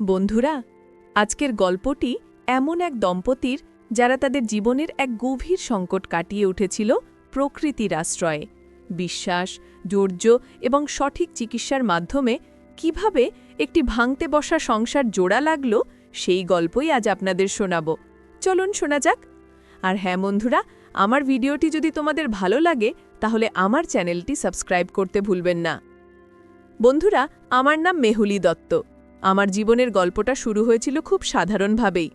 বন্ধুরা, আজকের গল্পটি এমন এক দম্পতির যারা তাদের জীবনের এক গভীর সংকট কাটিয়ে উঠেছিল প্রকৃতির আশ্রয়ে। বিশ্বাস, ধৈর্য এবং সঠিক চিকিৎসার মাধ্যমে কীভাবে একটি ভাঙতে বসা সংসার জোড়া লাগল, সেই গল্পই আজ আপনাদের শোনাব। চলুন শোনা যাক। আর হ্যাঁ বন্ধুরা, আমার ভিডিওটি যদি তোমাদের ভালো লাগে, তাহলে আমার চ্যানেলটি সাবস্ক্রাইব করতে ভুলবেন না। বন্ধুরা, আমার নাম মেহুলি দত্ত। আমার জীবনের গল্পটা শুরু হয়েছিল খুব সাধারণভাবেই।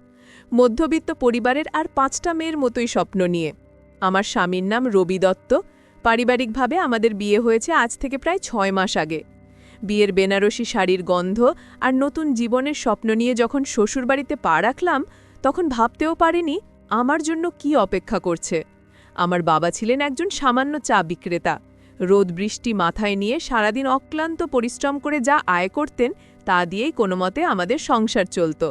মধ্যবিত্ত পরিবারের আর পাঁচটা মেয়ের মতোই স্বপ্ন নিয়ে। আমার স্বামীর নাম রবি দত্ত। পারিবারিকভাবে আমাদের বিয়ে হয়েছে আজ থেকে প্রায় ছয় মাস আগে। বিয়ের বেনারসি শাড়ির গন্ধ আর নতুন জীবনের স্বপ্ন নিয়ে যখন শ্বশুরবাড়িতে পা রাখলাম, তখন ভাবতেও পারিনি আমার জন্য কি অপেক্ষা করছে। আমার বাবা ছিলেন একজন সামান্য চা বিক্রেতা। রোদ বৃষ্টি মাথায় নিয়ে সারাদিন অক্লান্ত পরিশ্রম করে যা আয় করতেন তা দিয়েই কোনো মতে আমাদের সংসার চলত।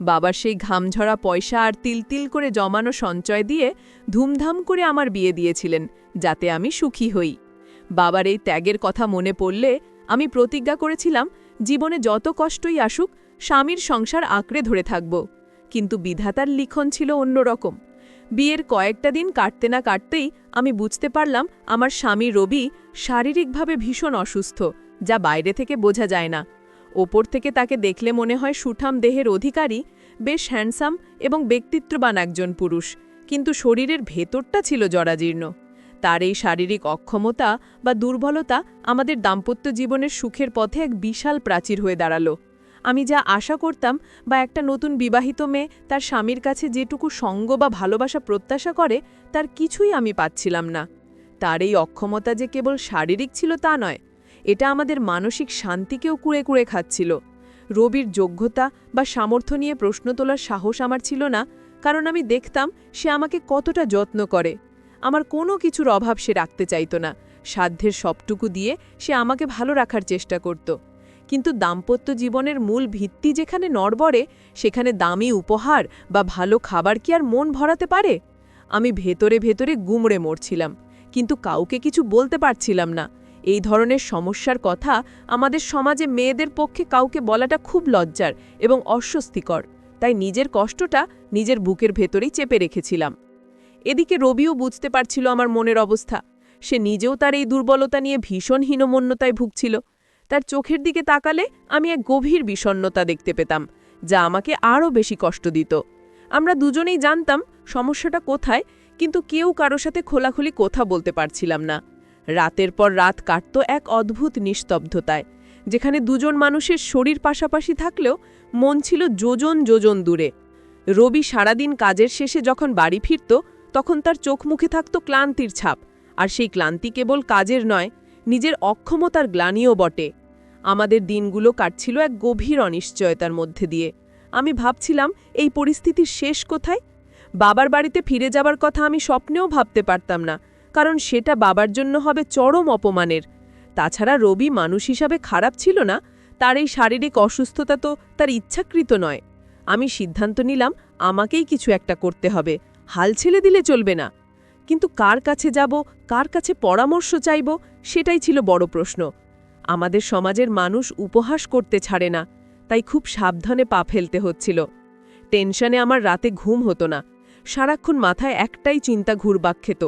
বাবার সেই ঘামঝরা পয়সা আর তিল তিল করে জমানো সঞ্চয় দিয়ে ধুমধাম করে আমার বিয়ে দিয়েছিলেন, যাতে আমি সুখী হই। বাবার এই ত্যাগের কথা মনে পড়লে আমি প্রতিজ্ঞা করেছিলাম, জীবনে যত কষ্টই আসুক, স্বামীর সংসার আঁকড়ে ধরে থাকব। কিন্তু বিধাতার লিখন ছিল অন্যরকম। বিয়ের কয়েকটা দিন কাটতে না কাটতেই আমি বুঝতে পারলাম, আমার স্বামী রবি শারীরিকভাবে ভীষণ অসুস্থ, যা বাইরে থেকে বোঝা যায় না। ওপর থেকে তাকে দেখলে মনে হয় সুঠাম দেহের অধিকারী, বেশ হ্যান্ডসাম এবং ব্যক্তিত্ববান একজন পুরুষ, কিন্তু শরীরের ভেতরটা ছিল জরাজীর্ণ। তার এই শারীরিক অক্ষমতা বা দুর্বলতা আমাদের দাম্পত্য জীবনের সুখের পথে এক বিশাল প্রাচীর হয়ে দাঁড়াল। আমি যা আশা করতাম বা একটা নতুন বিবাহিত মেয়ে তার স্বামীর কাছে যেটুকু সঙ্গ বা ভালোবাসা প্রত্যাশা করে, তার কিছুই আমি পাচ্ছিলাম না। তার এই অক্ষমতা যে কেবল শারীরিক ছিল তা নয় এটা আমাদের মানসিক শান্তিকেও কুড়ে কুড়ে খাচ্ছিল। রবির যোগ্যতা বা সামর্থ্য নিয়ে প্রশ্ন তোলার সাহস আমার ছিল না, কারণ আমি দেখতাম সে আমাকে কতটা যত্ন করে। আমার কোনো কিছুর অভাব সে রাখতে চাইত না, সাধ্যের সবটুকু দিয়ে সে আমাকে ভালো রাখার চেষ্টা করত। কিন্তু দাম্পত্য জীবনের মূল ভিত্তি যেখানে নড়বড়ে, সেখানে দামি উপহার বা ভালো খাবার কি আর মন ভরাতে পারে? আমি ভেতরে ভেতরে গুমড়ে মরছিলাম, কিন্তু কাউকে কিছু বলতে পারছিলাম না। এই ধরনের সমস্যার কথা আমাদের সমাজে মেয়েদের পক্ষে কাউকে বলাটা খুব লজ্জার এবং অস্বস্তিকর। তাই নিজের কষ্টটা নিজের বুকের ভেতরেই চেপে রেখেছিলাম। এদিকে রবিও বুঝতে পারছিল আমার মনের অবস্থা। সে নিজেও তার এই দুর্বলতা নিয়ে ভীষণ হীনমন্যতায় ভুগছিল। তার চোখের দিকে তাকালে আমি এক গভীর বিষণ্নতা দেখতে পেতাম, যা আমাকে আরও বেশি কষ্ট দিত। আমরা দুজনেই জানতাম, সমস্যাটা কোথায়, কিন্তু কেউ কারও সাথে খোলাখুলি কথা বলতে পারছিলাম না। রাতের পর রাত কাটত এক অদ্ভুত নিস্তব্ধতায়, যেখানে দুজন মানুষের শরীর পাশাপাশি থাকলেও মন ছিল যোজন যোজন দূরে। রবি সারাদিন কাজের শেষে যখন বাড়ি ফিরত, তখন তার চোখ মুখে থাকত ক্লান্তির ছাপ, আর সেই ক্লান্তি কেবল কাজের নয়, নিজের অক্ষমতার গ্লানিও বটে। আমাদের দিনগুলো কাটছিল এক গভীর অনিশ্চয়তার মধ্যে দিয়ে। আমি ভাবছিলাম, এই পরিস্থিতির শেষ কোথায়? বাবার বাড়িতে ফিরে যাবার কথা আমি স্বপ্নেও ভাবতে পারতাম না। কারণ সেটা বাবার জন্য হবে চরম অপমানের। তাছাড়া রবি মানুষ হিসাবে খারাপ ছিল না, তার এই শারীরিক অসুস্থতা তো তার ইচ্ছাকৃত নয়। আমি সিদ্ধান্ত নিলাম আমাকেই কিছু একটা করতে হবে, হাল ছেলে দিলে চলবে না। কিন্তু কার কাছে যাব, কার কাছে পরামর্শ চাইব, সেটাই ছিল বড় প্রশ্ন। আমাদের সমাজের মানুষ উপহাস করতে ছাড়ে না, তাই খুব সাবধানে পা ফেলতে হচ্ছিল। টেনশনে আমার রাতে ঘুম হতো না, সারাক্ষণ মাথায় একটাই চিন্তা ঘুরবাক খেত।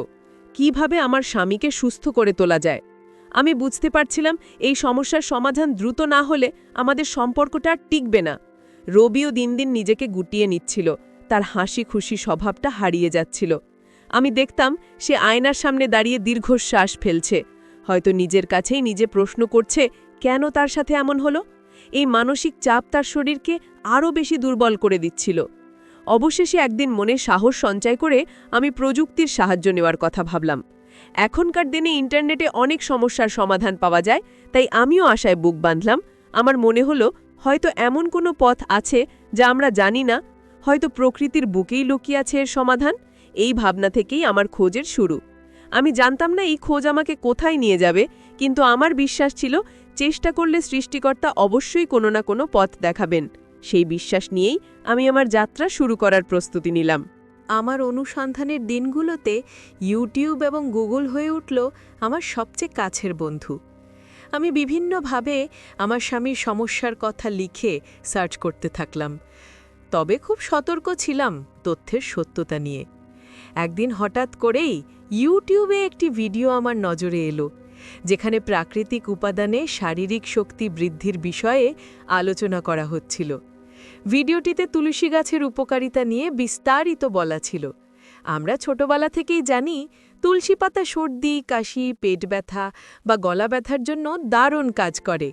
কীভাবে আমার স্বামীকে সুস্থ করে তোলা যায়? আমি বুঝতে পারছিলাম এই সমস্যার সমাধান দ্রুত না হলে আমাদের সম্পর্কটা টিকবে না। রবিও দিন দিন নিজেকে গুটিয়ে নিচ্ছিল। তার হাসি খুশি স্বভাবটা হারিয়ে যাচ্ছিল। আমি দেখতাম সে আয়নার সামনে দাঁড়িয়ে দীর্ঘশ্বাস ফেলছে। হয়তো নিজের কাছেই নিজে প্রশ্ন করছে, কেন তার সাথে এমন হলো? এই মানসিক চাপ তার শরীরকে আরও বেশি দুর্বল করে দিচ্ছিল। অবশেষে একদিন মনে সাহস সঞ্চয় করে আমি প্রযুক্তির সাহায্য নেওয়ার কথা ভাবলাম। এখনকার দিনে ইন্টারনেটে অনেক সমস্যার সমাধান পাওয়া যায়, তাই আমিও আশায় বুক বাঁধলাম। আমার মনে হলো, হয়তো এমন কোনো পথ আছে যা আমরা জানি না, হয়তো প্রকৃতির বুকেই লুকিয়ে আছে এর সমাধান। এই ভাবনা থেকেই আমার খোঁজের শুরু। আমি জানতাম না এই খোঁজ আমাকে কোথায় নিয়ে যাবে, কিন্তু আমার বিশ্বাস ছিল চেষ্টা করলে সৃষ্টিকর্তা অবশ্যই কোনো না কোনো পথ দেখাবেন। সেই বিশ্বাস নিয়েই আমি আমার যাত্রা শুরু করার প্রস্তুতি নিলাম। আমার অনুসন্ধানের দিনগুলোতে ইউটিউব এবং গুগল হয়ে উঠল আমার সবচেয়ে কাছের বন্ধু। আমি বিভিন্নভাবে আমার স্বামীর সমস্যার কথা লিখে সার্চ করতে থাকলাম। তবে খুব সতর্ক ছিলাম তথ্যের সত্যতা নিয়ে। একদিন হঠাৎ করেই ইউটিউবে একটি ভিডিও আমার নজরে এলো, যেখানে প্রাকৃতিক উপাদানে শারীরিক শক্তি বৃদ্ধির বিষয়ে আলোচনা করা হচ্ছিল। ভিডিওটিতে তুলসী গাছের উপকারিতা নিয়ে বিস্তারিত বলা ছিল। আমরা ছোটবেলা থেকেই জানি, তুলসী পাতা সর্দি, কাশি, পেট ব্যথা বা গলা ব্যথার জন্য দারুণ কাজ করে।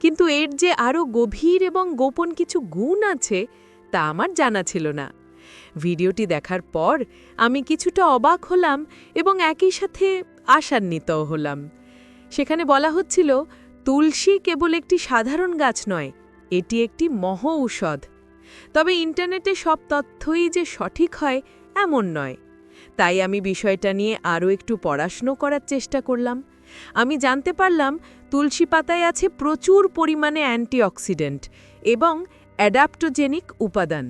কিন্তু এর যে আরও গভীর এবং গোপন কিছু গুণ আছে, তা আমার জানা ছিল না। ভিডিওটি দেখার পর আমি কিছুটা অবাক হলাম এবং একই সাথে আশান্বিতও হলাম। সেখানে বলা হচ্ছিল, তুলসী কেবল একটি সাধারণ গাছ নয় এটি একটি মহ ঔষধ। তবে ইন্টারনেটে সব তথ্যই যে সঠিক হয়, এমন নয়। তাই আমি বিষয়টা নিয়ে আরও একটু পড়াশুনো করার চেষ্টা করলাম। আমি জানতে পারলাম, তুলসী পাতায় আছে প্রচুর পরিমাণে অ্যান্টিঅক্সিডেন্ট এবং অ্যাডাপ্টোজেনিক উপাদান,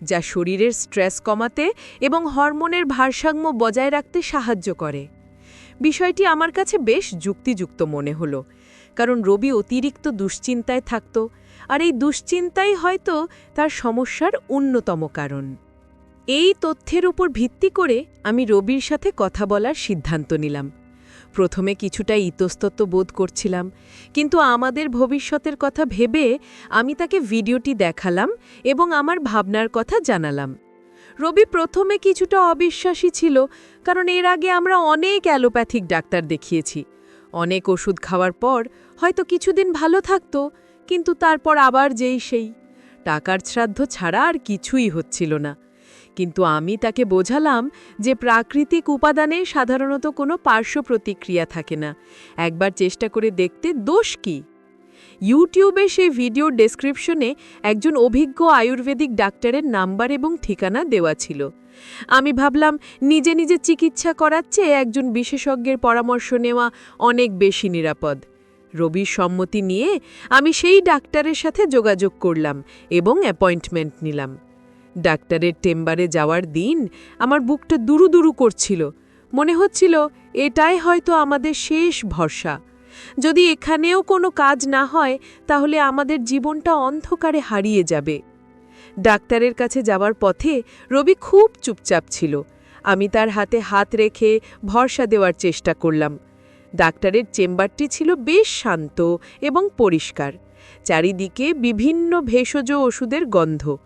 যা শরীরের স্ট্রেস কমাতে এবং হরমোনের ভারসাম্য বজায় রাখতে সাহায্য করে। বিষয়টি আমার কাছে বেশ যুক্তিযুক্ত মনে হলো, কারণ রবি অতিরিক্ত দুশ্চিন্তায় থাকত আর এই দুশ্চিন্তাই হয়তো তার সমস্যার অন্যতম কারণ। এই তথ্যের উপর ভিত্তি করে আমি রবির সাথে কথা বলার সিদ্ধান্ত নিলাম। প্রথমে কিছুটা ইতস্তত বোধ করছিলাম, কিন্তু আমাদের ভবিষ্যতের কথা ভেবে আমি তাকে ভিডিওটি দেখালাম এবং আমার ভাবনার কথা জানালাম। রবি প্রথমে কিছুটা অবিশ্বাসী ছিল, কারণ এর আগে আমরা অনেক অ্যালোপ্যাথিক ডাক্তার দেখিয়েছি। অনেক ওষুধ খাওয়ার পর হয়তো কিছুদিন ভালো থাকত কিন্তু তারপর আবার যেই সেই। টাকার শ্রাদ্ধ ছাড়া আর কিছুই হচ্ছিল না। কিন্তু আমি তাকে বোঝালাম যে প্রাকৃতিক উপাদানে সাধারণত কোনো পার্শ্ব প্রতিক্রিয়া থাকে না। একবার চেষ্টা করে দেখতে দোষ কি? ইউটিউবে সেই ভিডিওর ডেসক্রিপশনে একজন অভিজ্ঞ আয়ুর্বেদিক ডাক্তারের নাম্বার এবং ঠিকানা দেওয়া ছিল। আমি ভাবলাম, নিজে নিজে চিকিৎসা করার চেয়ে একজন বিশেষজ্ঞের পরামর্শ নেওয়া অনেক বেশি নিরাপদ। রবির সম্মতি নিয়ে আমি সেই ডাক্তারের সাথে যোগাযোগ করলাম এবং অ্যাপয়েন্টমেন্ট নিলাম। ডাক্তারের টেম্বারে যাওয়ার দিন আমার বুকটা দুরু দুরু করছিল। মনে হচ্ছিল, এটাই হয়তো আমাদের শেষ ভরসা। যদি এখানেও কোনো কাজ না হয়, তাহলে আমাদের জীবনটা অন্ধকারে হারিয়ে যাবে। ডাক্তারের কাছে যাওয়ার পথে রবি খুব চুপচাপ ছিল। আমি তার হাতে হাত রেখে ভরসা দেওয়ার চেষ্টা করলাম। ডাক্তারের চেম্বারটি ছিল বেশ শান্ত এবং পরিষ্কার, চারিদিকে বিভিন্ন ভেষজ ওষুধের গন্ধ।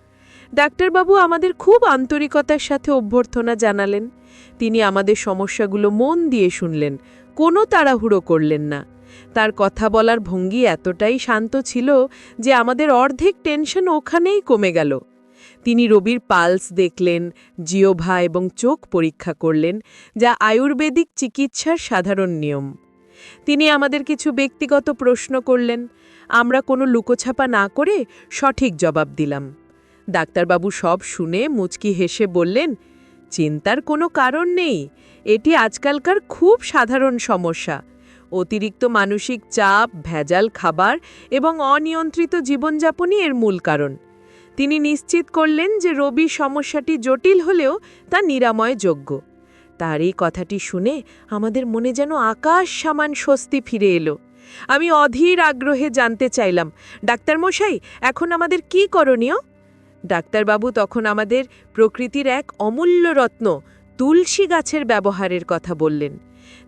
ডাক্তারবাবু আমাদের খুব আন্তরিকতার সাথে অভ্যর্থনা জানালেন। তিনি আমাদের সমস্যাগুলো মন দিয়ে শুনলেন, কোনো তাড়াহুড়ো করলেন না। তার কথা বলার ভঙ্গি এতটাই শান্ত ছিল যে আমাদের অর্ধেক টেনশন ওখানেই কমে গেল। তিনি রবির পালস দেখলেন, জিওভা এবং চোখ পরীক্ষা করলেন, যা আয়ুর্বেদিক চিকিৎসার সাধারণ নিয়ম। তিনি আমাদের কিছু ব্যক্তিগত প্রশ্ন করলেন, আমরা কোনো লুকোছাপা না করে সঠিক জবাব দিলাম। ডাক্তারবাবু সব শুনে মুচকি হেসে বললেন, চিন্তার কোনো কারণ নেই, এটি আজকালকার খুব সাধারণ সমস্যা। অতিরিক্ত মানসিক চাপ, ভেজাল খাবার এবং অনিয়ন্ত্রিত জীবনযাপনই এর মূল কারণ। তিনি নিশ্চিত করলেন যে রবির সমস্যাটি জটিল হলেও তা নিরাময়যোগ্য। তার এই কথাটি শুনে আমাদের মনে যেন আকাশ সামান স্বস্তি ফিরে এলো। আমি অধীর আগ্রহে জানতে চাইলাম, ডাক্তার মশাই, এখন আমাদের কি করণীয়? ডাক্তারবাবু তখন আমাদের প্রকৃতির এক অমূল্য রত্ন, তুলসী গাছের ব্যবহারের কথা বললেন।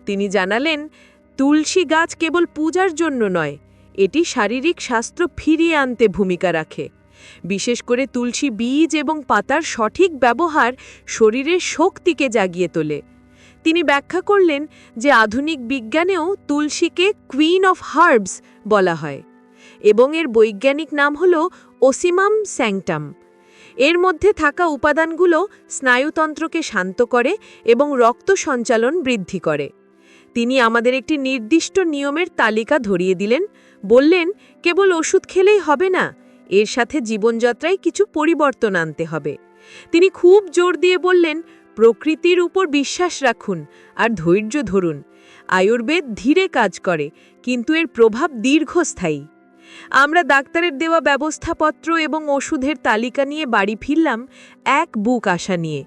তিনি জানালেন, তুলসী গাছ কেবল পূজার জন্য নয়, এটি শারীরিক স্বাস্থ্য ফিরিয়ে আনতে ভূমিকা রাখে। বিশেষ করে তুলসী বীজ এবং পাতার সঠিক ব্যবহার শরীরের শক্তিকে জাগিয়ে তোলে। তিনি ব্যাখ্যা করলেন যে আধুনিক বিজ্ঞানেও তুলসীকে কুইন অফ হার্বস বলা হয় এবং এর বৈজ্ঞানিক নাম হল ওসিমাম স্যাংটাম এর মধ্যে থাকা উপাদানগুলো স্নায়ুতন্ত্রকে শান্ত করে এবং রক্ত সঞ্চালন বৃদ্ধি করে। তিনি আমাদের একটি নির্দিষ্ট নিয়মের তালিকা ধরিয়ে দিলেন, বললেন, কেবল ওষুধ খেলেই হবে না এর সাথে জীবনযাত্রায় কিছু পরিবর্তন আনতে হবে। তিনি খুব জোর দিয়ে বললেন, প্রকৃতির উপর বিশ্বাস রাখুন আর ধৈর্য ধরুন। আয়ুর্বেদ ধীরে কাজ করে, কিন্তু এর প্রভাব দীর্ঘস্থায়ী। আমরা ডাক্তারের দেওয়া ব্যবস্থাপত্র এবং ওষুধের তালিকা নিয়ে বাড়ি ফিরলাম এক বুক আশা নিয়ে।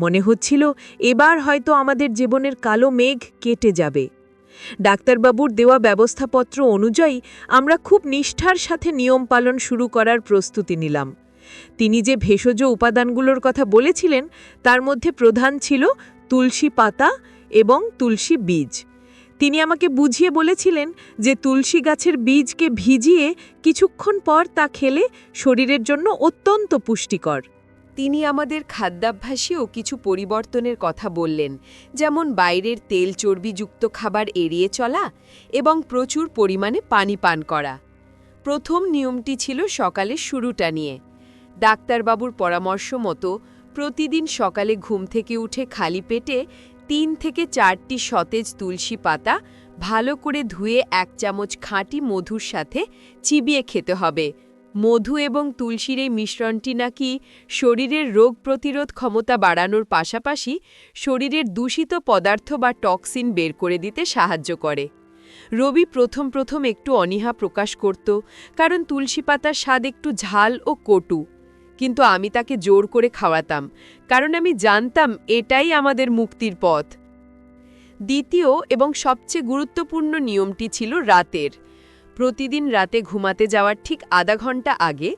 মনে হচ্ছিল, এবার হয়তো আমাদের জীবনের কালো মেঘ কেটে যাবে। ডাক্তারবাবুর দেওয়া ব্যবস্থাপত্র অনুযায়ী আমরা খুব নিষ্ঠার সাথে নিয়ম পালন শুরু করার প্রস্তুতি নিলাম। তিনি যে ভেষজ উপাদানগুলোর কথা বলেছিলেন, তার মধ্যে প্রধান ছিল তুলসী পাতা এবং তুলসী বীজ। তিনি আমাকে বুঝিয়ে বলেছিলেন যে তুলসী গাছের বীজকে ভিজিয়ে কিছুক্ষণ পর তা খেলে শরীরের জন্য অত্যন্ত পুষ্টিকর। তিনি আমাদের খাদ্যাভ্যাসেও কিছু পরিবর্তনের কথা বললেন, যেমন বাইরের তেল চর্বিযুক্ত খাবার এড়িয়ে চলা এবং প্রচুর পরিমাণে পানি পান করা। প্রথম নিয়মটি ছিল সকালের শুরুটা নিয়ে। ডাক্তারবাবুর পরামর্শ মতো প্রতিদিন সকালে ঘুম থেকে উঠে খালি পেটে তিন থেকে চারটি সতেজ তুলসী পাতা ভালো করে ধুয়ে এক চামচ খাঁটি মধুর সাথে চিবিয়ে খেতে হবে। মধু এবং তুলসীর এই মিশ্রণটি নাকি শরীরের রোগ প্রতিরোধ ক্ষমতা বাড়ানোর পাশাপাশি শরীরের দূষিত পদার্থ বা টক্সিন বের করে দিতে সাহায্য করে। রবি প্রথম প্রথম একটু অনীহা প্রকাশ করত, কারণ তুলসী পাতার স্বাদ একটু ঝাল ও কটু। কিন্তু আমি তাকে জোর করে খাওয়াতাম, কারণ আমি জানতাম এটাই আমাদের মুক্তির পথ। দ্বিতীয় এবং সবচেয়ে গুরুত্বপূর্ণ নিয়মটি ছিল রাতের। প্রতিদিন রাতে ঘুমাতে যাওয়ার ঠিক আধা ঘণ্টা আগে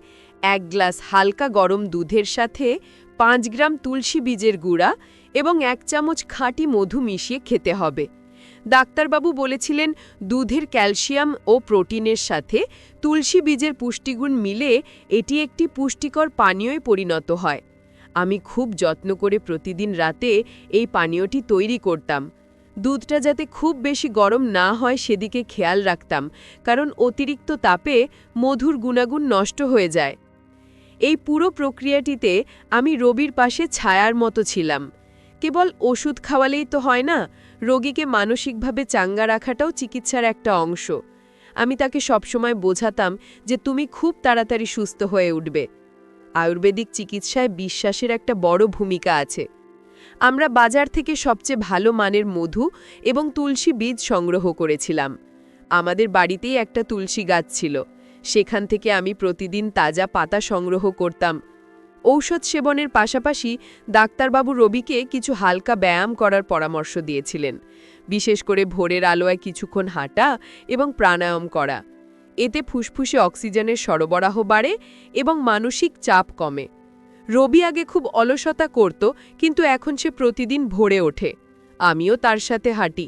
এক গ্লাস হালকা গরম দুধের সাথে পাঁচ গ্রাম তুলসী বীজের গুঁড়া এবং এক চামচ খাঁটি মধু মিশিয়ে খেতে হবে। ডাক্তারবাবু বলেছিলেন, দুধের ক্যালসিয়াম ও প্রোটিনের সাথে তুলসী বীজের পুষ্টিগুণ মিলে এটি একটি পুষ্টিকর পানীয়য় পরিণত হয়। আমি খুব যত্ন করে প্রতিদিন রাতে এই পানীয়টি তৈরি করতাম। দুধটা যাতে খুব বেশি গরম না হয় সেদিকে খেয়াল রাখতাম, কারণ অতিরিক্ত তাপে মধুর গুণাগুণ নষ্ট হয়ে যায়। এই পুরো প্রক্রিয়াটিতে আমি রবির পাশে ছায়ার মতো ছিলাম। কেবল ওষুধ খাওয়ালেই তো হয় না, রোগীকে মানসিকভাবে চাঙ্গা রাখাটাও চিকিৎসার একটা অংশ। আমি তাকে সবসময় বোঝাতাম যে তুমি খুব তাড়াতাড়ি সুস্থ হয়ে উঠবে। আয়ুর্বেদিক চিকিৎসায় বিশ্বাসের একটা বড় ভূমিকা আছে। আমরা বাজার থেকে সবচেয়ে ভালো মানের মধু এবং তুলসী বীজ সংগ্রহ করেছিলাম। আমাদের বাড়িতেই একটা তুলসী গাছ ছিল। সেখান থেকে আমি প্রতিদিন তাজা পাতা সংগ্রহ করতাম। ঔষধ সেবনের পাশাপাশি ডাক্তারবাবু রবিকে কিছু হালকা ব্যায়াম করার পরামর্শ দিয়েছিলেন। বিশেষ করে ভোরের আলোয় কিছুক্ষণ হাঁটা এবং প্রাণায়াম করা। এতে ফুসফুসে অক্সিজেনের সরবরাহ বাড়ে এবং মানসিক চাপ কমে। রবি আগে খুব অলসতা করত, কিন্তু এখন সে প্রতিদিন ভোরে ওঠে। আমিও তার সাথে হাঁটি।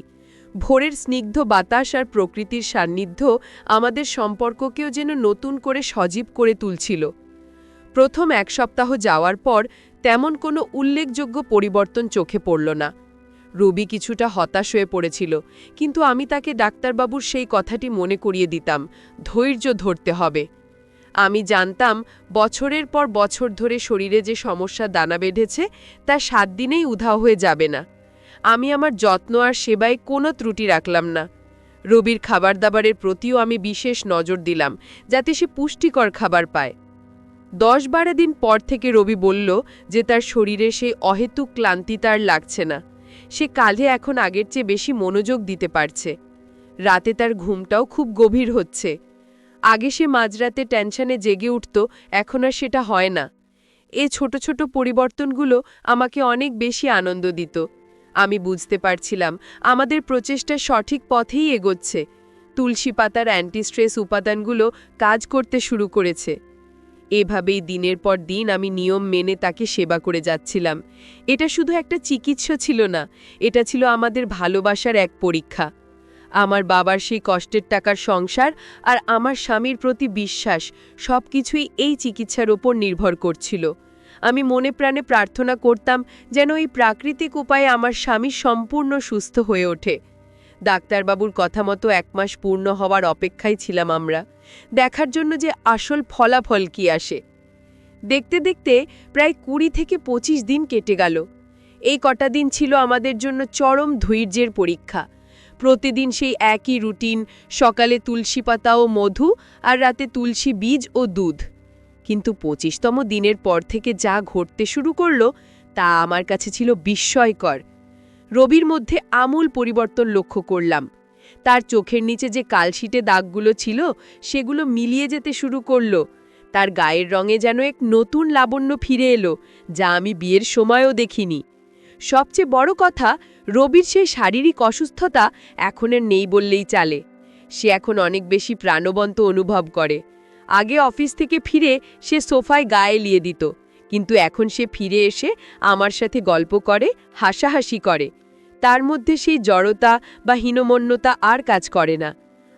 ভোরের স্নিগ্ধ বাতাস আর প্রকৃতির সান্নিধ্য আমাদের সম্পর্ককেও যেন নতুন করে সজীব করে তুলছিল। প্রথম এক সপ্তাহ যাওয়ার পর তেমন কোনো উল্লেখযোগ্য পরিবর্তন চোখে পড়ল না। রবি কিছুটা হতাশ হয়ে পড়েছিল, কিন্তু আমি তাকে ডাক্তারবাবুর সেই কথাটি মনে করিয়ে দিতাম, ধৈর্য ধরতে হবে। আমি জানতাম বছরের পর বছর ধরে শরীরে যে সমস্যা দানা বেঁধেছে, তা সাত দিনেই উধাও হয়ে যাবে না। আমি আমার যত্ন আর সেবায় কোনো ত্রুটি রাখলাম না। রবির খাবার দাবারের প্রতিও আমি বিশেষ নজর দিলাম, যাতে সে পুষ্টিকর খাবার পায়। দশ বারো দিন পর থেকে রবি বলল যে তার শরীরে সেই অহেতুক ক্লান্তি তার লাগছে না। সে কালে এখন আগের চেয়ে বেশি মনোযোগ দিতে পারছে। রাতে তার ঘুমটাও খুব গভীর হচ্ছে। আগে সে মাঝরাতে টেনশনে জেগে উঠত, এখন আর সেটা হয় না। এ ছোট ছোট পরিবর্তনগুলো আমাকে অনেক বেশি আনন্দ দিত। আমি বুঝতে পারছিলাম, আমাদের প্রচেষ্টা সঠিক পথেই এগোচ্ছে। তুলসী পাতার অ্যান্টিস্ট্রেস উপাদানগুলো কাজ করতে শুরু করেছে। এভাবেই দিনের পর দিন আমি নিয়ম মেনে তাকে সেবা করে যাচ্ছিলাম। এটা শুধু একটা চিকিৎসা ছিল না, এটা ছিল আমাদের ভালোবাসার এক পরীক্ষা। আমার বাবার সেই কষ্টের টাকার সংসার আর আমার স্বামীর প্রতি বিশ্বাস সব কিছুই এই চিকিৎসার ওপর নির্ভর করছিল। আমি মনে প্রাণে প্রার্থনা করতাম যেন এই প্রাকৃতিক উপায়ে আমার স্বামী সম্পূর্ণ সুস্থ হয়ে ওঠে। ডাক্তারবাবুর কথা মতো এক মাস পূর্ণ হওয়ার অপেক্ষায় ছিলাম আমরা। দেখার জন্য যে আসল ফলাফল কি আসে। দেখতে দেখতে প্রায় কুড়ি থেকে পঁচিশ দিন কেটে গেল। এই কটা দিন ছিল আমাদের জন্য চরম ধৈর্যের পরীক্ষা। প্রতিদিন সেই একই রুটিন, সকালে তুলসী পাতা ও মধু আর রাতে তুলসী বীজ ও দুধ। কিন্তু পঁচিশতম দিনের পর থেকে যা ঘটতে শুরু করল, তা আমার কাছে ছিল বিস্ময়কর। রবির মধ্যে আমূল পরিবর্তন লক্ষ্য করলাম। তার চোখের নিচে যে কালশিটে দাগগুলো ছিল, সেগুলো মিলিয়ে যেতে শুরু করল। তার গায়ের রঙে যেন এক নতুন লাবণ্য ফিরে এলো, যা আমি বিয়ের সময়ও দেখিনি। সবচেয়ে বড় কথা রবির সেই শারীরিক অসুস্থতা এখনের নেই বললেই চালে। সে এখন অনেক বেশি প্রাণবন্ত অনুভব করে। আগে অফিস থেকে ফিরে সে সোফায় গায়ে লিয়ে দিত, কিন্তু এখন সে ফিরে এসে আমার সাথে গল্প করে, হাসাহাসি করে। তার মধ্যে সেই জড়তা বা হীনমন্যতা আর কাজ করে না।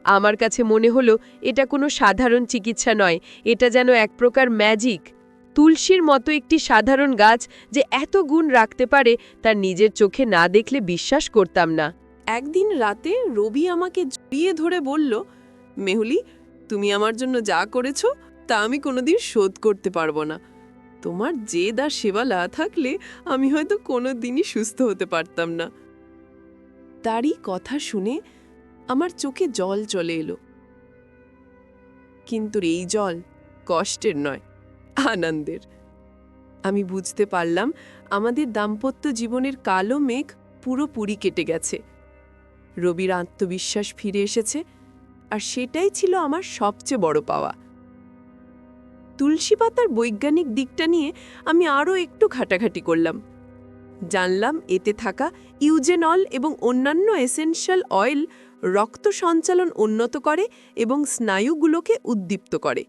আমার কাছে মনে হলো, এটা কোনো সাধারণ চিকিৎসা নয়, এটা যেন এক প্রকার ম্যাজিক। তুলসীর মতো একটি সাধারণ গাছ যে এত গুণ রাখতে পারে তার নিজের চোখে না দেখলে বিশ্বাস করতাম না। একদিন রাতে রবি আমাকে জড়িয়ে ধরে বলল, মেহুলি, তুমি আমার জন্য যা করেছ, তা আমি কোনোদিন শোধ করতে পারব না। তোমার জেদ আর সেবালা থাকলে আমি হয়তো কোনো দিনই সুস্থ হতে পারতাম না তারই কথা শুনে আমার চোখে জল চলে এলো। কিন্তু এই জল কষ্টের নয়। আনন্দের। আমি বুঝতে পারলাম আমাদের দাম্পত্য জীবনের কালো মেঘ পুরোপুরি কেটে গেছে। রবির আত্মবিশ্বাস ফিরে এসেছে, আর সেটাই ছিল আমার সবচেয়ে বড় পাওয়া। তুলসী পাতার বৈজ্ঞানিক দিকটা নিয়ে আমি আরও একটু ঘাটাঘাটি করলাম। জানলাম এতে থাকা ইউজেনল এবং অন্যান্য এসেনশিয়াল অয়েল রক্ত সঞ্চালন উন্নত করে এবং স্নায়ুগুলোকে উদ্দীপ্ত করে।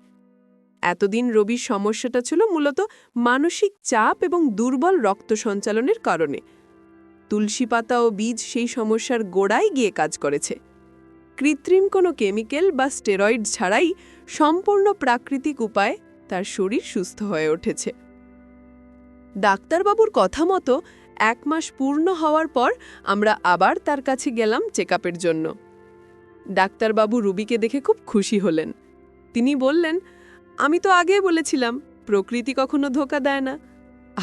এতদিন রবির সমস্যাটা ছিল মূলত মানসিক চাপ এবং দুর্বল রক্ত সঞ্চালনের কারণে। তুলসী পাতা ও বীজ সেই সমস্যার গোড়ায় গিয়ে কাজ করেছে। কৃত্রিম কোনো কেমিক্যাল বা স্টেরয়েড ছাড়াই সম্পূর্ণ প্রাকৃতিক উপায়ে তার শরীর সুস্থ হয়ে উঠেছে। ডাক্তারবাবুর কথা মতো এক মাস পূর্ণ হওয়ার পর আমরা আবার তার কাছে গেলাম চেক জন্য। ডাক্তারবাবু রুবিকে দেখে খুব খুশি হলেন। তিনি বললেন আমি তো আগে বলেছিলাম, প্রকৃতি কখনো ধোকা দেয় না।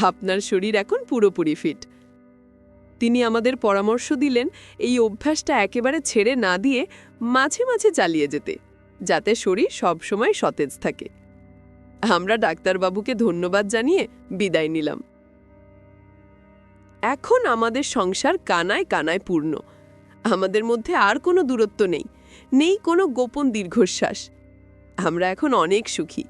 আপনার শরীর এখন পুরোপুরি ফিট। তিনি আমাদের পরামর্শ দিলেন এই অভ্যাসটা একেবারে ছেড়ে না দিয়ে মাঝে মাঝে চালিয়ে যেতে, যাতে শরীর সবসময় সতেজ থাকে। আমরা ডাক্তারবাবুকে ধন্যবাদ জানিয়ে বিদায় নিলাম। এখন আমাদের সংসার কানায় কানায় পূর্ণ। আমাদের মধ্যে আর কোনো দূরত্ব নেই নেই কোনো গোপন দীর্ঘশ্বাস। আমরা এখন অনেক সুখী।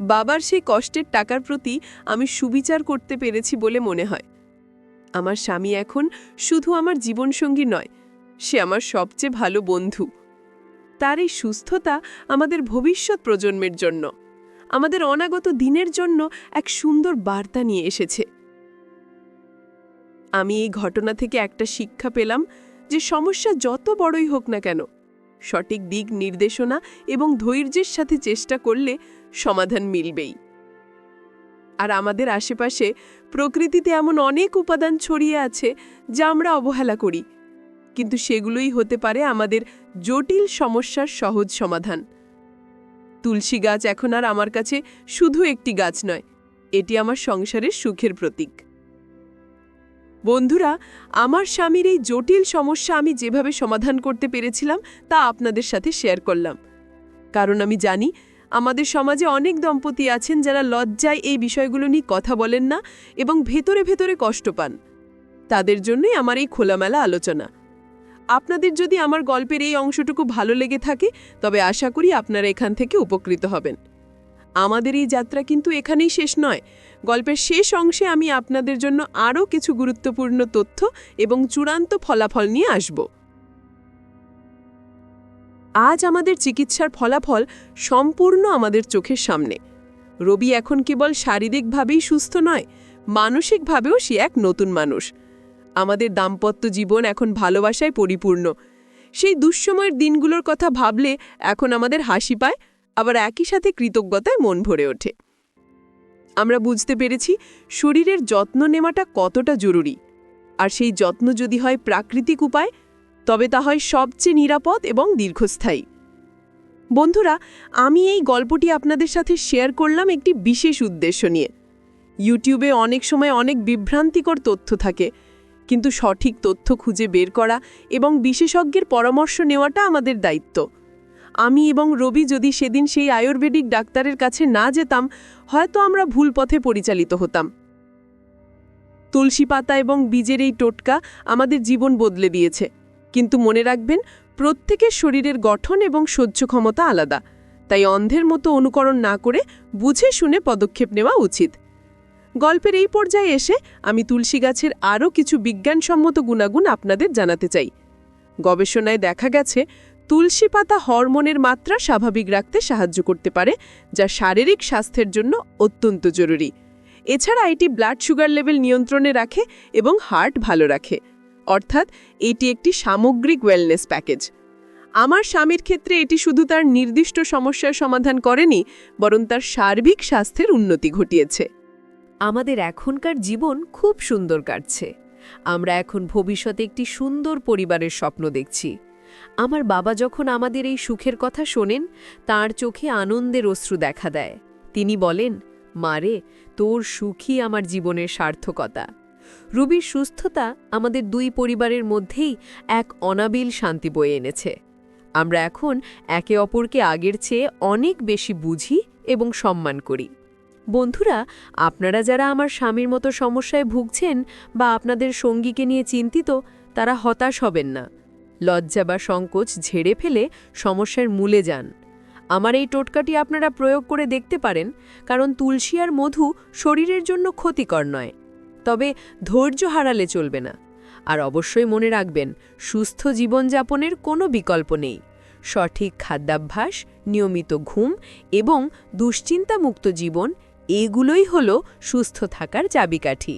বাবার সেই কষ্টের টাকার প্রতি আমি সুবিচার করতে পেরেছি বলে মনে হয়। আমার স্বামী এখন শুধু আমার জীবনসঙ্গী নয়, সে আমার সবচেয়ে ভালো বন্ধু। তার এই সুস্থতা আমাদের ভবিষ্যৎ প্রজন্মের জন্য, আমাদের অনাগত দিনের জন্য এক সুন্দর বার্তা নিয়ে এসেছে। আমি এই ঘটনা থেকে একটা শিক্ষা পেলাম যে সমস্যা যত বড়ই হোক না কেন সঠিক দিক নির্দেশনা এবং ধৈর্যের সাথে চেষ্টা করলে সমাধান মিলবেই। আর আমাদের আশেপাশে প্রকৃতিতে এমন অনেক উপাদান ছড়িয়ে আছে যা আমরা অবহেলা করি। কিন্তু সেগুলোই হতে পারে আমাদের জটিল সমস্যার সহজ সমাধান। তুলসী গাছ এখন আর আমার কাছে শুধু একটি গাছ নয়, এটি আমার সংসারের সুখের প্রতীক। বন্ধুরা, আমার স্বামীর এই জটিল সমস্যা আমি যেভাবে সমাধান করতে পেরেছিলাম, তা আপনাদের সাথে শেয়ার করলাম। কারণ আমি জানি, আমাদের সমাজে অনেক দম্পতি আছেন যারা লজ্জায় এই বিষয়গুলো নিয়ে কথা বলেন না এবং ভেতরে ভেতরে কষ্ট পান। তাদের জন্যই আমার এই খোলামেলা আলোচনা। আপনাদের যদি আমার গল্পের এই অংশটুকু ভালো লেগে থাকে, তবে আশা করি আপনারা এখান থেকে উপকৃত হবেন। আমাদের এই যাত্রা কিন্তু এখানেই শেষ নয়। গল্পের শেষ অংশে আমি আপনাদের জন্য আরও কিছু গুরুত্বপূর্ণ তথ্য এবং চূড়ান্ত ফলাফল নিয়ে আসব। আজ আমাদের চিকিৎসার ফলাফল সম্পূর্ণ আমাদের চোখের সামনে। রবি এখন কেবল শারীরিকভাবেই সুস্থ নয়, মানসিকভাবেও সে এক নতুন মানুষ। আমাদের দাম্পত্য জীবন এখন ভালোবাসায় পরিপূর্ণ। সেই দুঃসময়ের দিনগুলোর কথা ভাবলে এখন আমাদের হাসি পায়, আবার একই সাথে কৃতজ্ঞতায় মন ভরে ওঠে। আমরা বুঝতে পেরেছি শরীরের যত্ন নেওয়াটা কতটা জরুরি। আর সেই যত্ন যদি হয় প্রাকৃতিক উপায়, তবে তা হয় সবচেয়ে নিরাপদ এবং দীর্ঘস্থায়ী। বন্ধুরা, আমি এই গল্পটি আপনাদের সাথে শেয়ার করলাম একটি বিশেষ উদ্দেশ্য নিয়ে। ইউটিউবে অনেক সময় অনেক বিভ্রান্তিকর তথ্য থাকে, কিন্তু সঠিক তথ্য খুঁজে বের করা এবং বিশেষজ্ঞের পরামর্শ নেওয়াটা আমাদের দায়িত্ব। আমি এবং রবি যদি সেদিন সেই আয়ুর্বেদিক ডাক্তারের কাছে না যেতাম, হয়তো আমরা ভুল পথে পরিচালিত হতাম। তুলসী পাতা এবং বীজের এই টোটকা আমাদের জীবন বদলে দিয়েছে। কিন্তু মনে রাখবেন, প্রত্যেকের শরীরের গঠন এবং সহ্য ক্ষমতা আলাদা। তাই অন্ধের মতো অনুকরণ না করে বুঝে শুনে পদক্ষেপ নেওয়া উচিত। গল্পের এই পর্যায়ে এসে আমি তুলসী গাছের আরও কিছু বিজ্ঞানসম্মত গুণাগুণ আপনাদের জানাতে চাই। গবেষণায় দেখা গেছে তুলসী পাতা হরমোনের মাত্রা স্বাভাবিক রাখতে সাহায্য করতে পারে, যা শারীরিক স্বাস্থ্যের জন্য অত্যন্ত জরুরি। এছাড়া এটি ব্লাড সুগার লেভেল নিয়ন্ত্রণে রাখে এবং হার্ট ভালো রাখে। অর্থাৎ এটি একটি সামগ্রিক ওয়েলনেস প্যাকেজ আমার স্বামীর ক্ষেত্রে এটি শুধু তার নির্দিষ্ট সমস্যার সমাধান করেনি, বরং তার সার্বিক স্বাস্থ্যের উন্নতি ঘটিয়েছে। আমাদের এখনকার জীবন খুব সুন্দর কাটছে। আমরা এখন ভবিষ্যতে একটি সুন্দর পরিবারের স্বপ্ন দেখছি। আমার বাবা যখন আমাদের এই সুখের কথা শোনেন, তার চোখে আনন্দের অশ্রু দেখা দেয়। তিনি বলেন মারে তোর সুখই আমার জীবনের সার্থকতা। রুবির সুস্থতা আমাদের দুই পরিবারের মধ্যেই এক অনাবিল শান্তি বয়ে এনেছে। আমরা এখন একে অপরকে আগের চেয়ে অনেক বেশি বুঝি এবং সম্মান করি। বন্ধুরা, আপনারা যারা আমার স্বামীর মতো সমস্যায় ভুগছেন বা আপনাদের সঙ্গীকে নিয়ে চিন্তিত, তারা হতাশ হবেন না। লজ্জা বা সংকোচ ঝেড়ে ফেলে সমস্যার মূলে যান। আমার এই টোটকাটি আপনারা প্রয়োগ করে দেখতে পারেন, কারণ তুলসী আর মধু শরীরের জন্য ক্ষতিকর নয়, তবে ধৈর্য হারালে চলবে না। আর অবশ্যই মনে রাখবেন, সুস্থ জীবনযাপনের কোনো বিকল্প নেই। সঠিক খাদ্যাভ্যাস, নিয়মিত ঘুম এবং দুশ্চিন্তামুক্ত জীবন, এগুলোই হল সুস্থ থাকার চাবিকাঠি।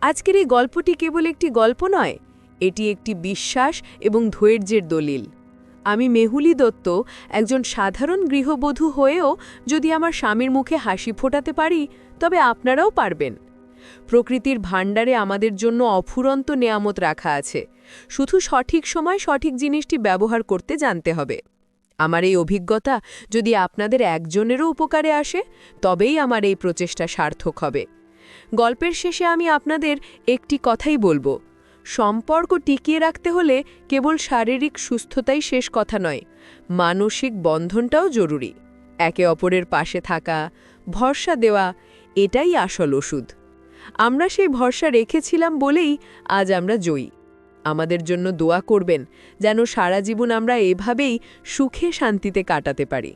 আজকের এই গল্পটি কেবল একটি গল্প নয় এটি একটি বিশ্বাস এবং ধৈর্যের দলিল। আমি মেহুলি দত্ত, একজন সাধারণ গৃহবধূ হয়েও যদি আমার স্বামীর মুখে হাসি ফোটাতে পারি, তবে আপনারাও পারবেন। প্রকৃতির ভাণ্ডারে আমাদের জন্য অফুরন্ত নেয়ামত রাখা আছে। শুধু সঠিক সময় সঠিক জিনিসটি ব্যবহার করতে জানতে হবে। আমার এই অভিজ্ঞতা যদি আপনাদের একজনেরও উপকারে আসে, তবেই আমার এই প্রচেষ্টা সার্থক হবে। গল্পের শেষে আমি আপনাদের একটি কথাই বলব। সম্পর্ক টিকিয়ে রাখতে হলে কেবল শারীরিক সুস্থতাই শেষ কথা নয়, মানসিক বন্ধনটাও জরুরি। একে অপরের পাশে থাকা, ভরসা দেওয়া, এটাই আসল ওষুধ। আমরা সেই ভরসা রেখেছিলাম বলেই আজ আমরা জয়ী। আমাদের জন্য দোয়া করবেন যেন সারা জীবন আমরা এভাবেই সুখে শান্তিতে কাটাতে পারি।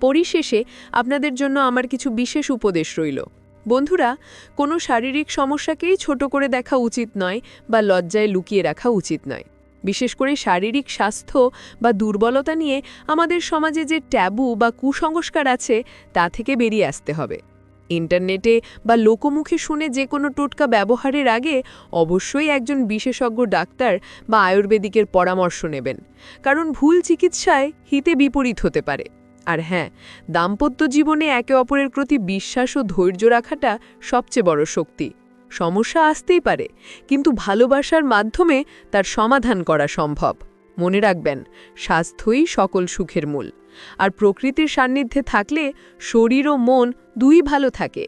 পরিশেষে আপনাদের জন্য আমার কিছু বিশেষ উপদেশ রইল। বন্ধুরা, কোনো শারীরিক সমস্যাকেই ছোট করে দেখা উচিত নয় বা লজ্জায় লুকিয়ে রাখা উচিত নয়। বিশেষ করে শারীরিক স্বাস্থ্য বা দুর্বলতা নিয়ে আমাদের সমাজে যে ট্যাবু বা কুসংস্কার আছে, তা থেকে বেরিয়ে আসতে হবে। ইন্টারনেটে বা লোকমুখে শুনে যে কোনো টোটকা ব্যবহারের আগে অবশ্যই একজন বিশেষজ্ঞ ডাক্তার বা আয়ুর্বেদিকের পরামর্শ নেবেন। কারণ ভুল চিকিৎসায় হিতে বিপরীত হতে পারে। আর হ্যাঁ দাম্পত্য জীবনে একে অপরের প্রতি বিশ্বাস ও ধৈর্য রাখাটা সবচেয়ে বড় শক্তি। সমস্যা আসতেই পারে, কিন্তু ভালোবাসার মাধ্যমে তার সমাধান করা সম্ভব। মনে রাখবেন, স্বাস্থ্যই সকল সুখের মূল। আর প্রকৃতির সান্নিধ্যে থাকলে শরীর ও মন দুই ভালো থাকে।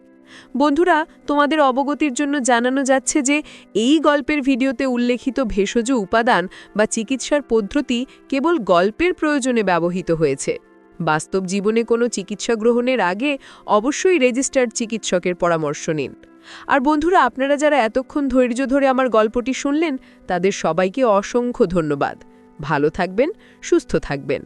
বন্ধুরা, তোমাদের অবগতির জন্য জানানো যাচ্ছে যে, এই গল্পের ভিডিওতে উল্লেখিত ভেষজ উপাদান বা চিকিৎসার পদ্ধতি কেবল গল্পের প্রয়োজনে ব্যবহৃত হয়েছে। বাস্তব জীবনে কোনো চিকিৎসা গ্রহণের আগে অবশ্যই রেজিস্টার্ড চিকিৎসকের পরামর্শ নিন। আর বন্ধুরা, আপনারা যারা এতক্ষণ ধৈর্য ধরে আমার গল্পটি শুনলেন, তাদের সবাইকে অসংখ্য ধন্যবাদ। ভালো থাকবেন, সুস্থ থাকবেন।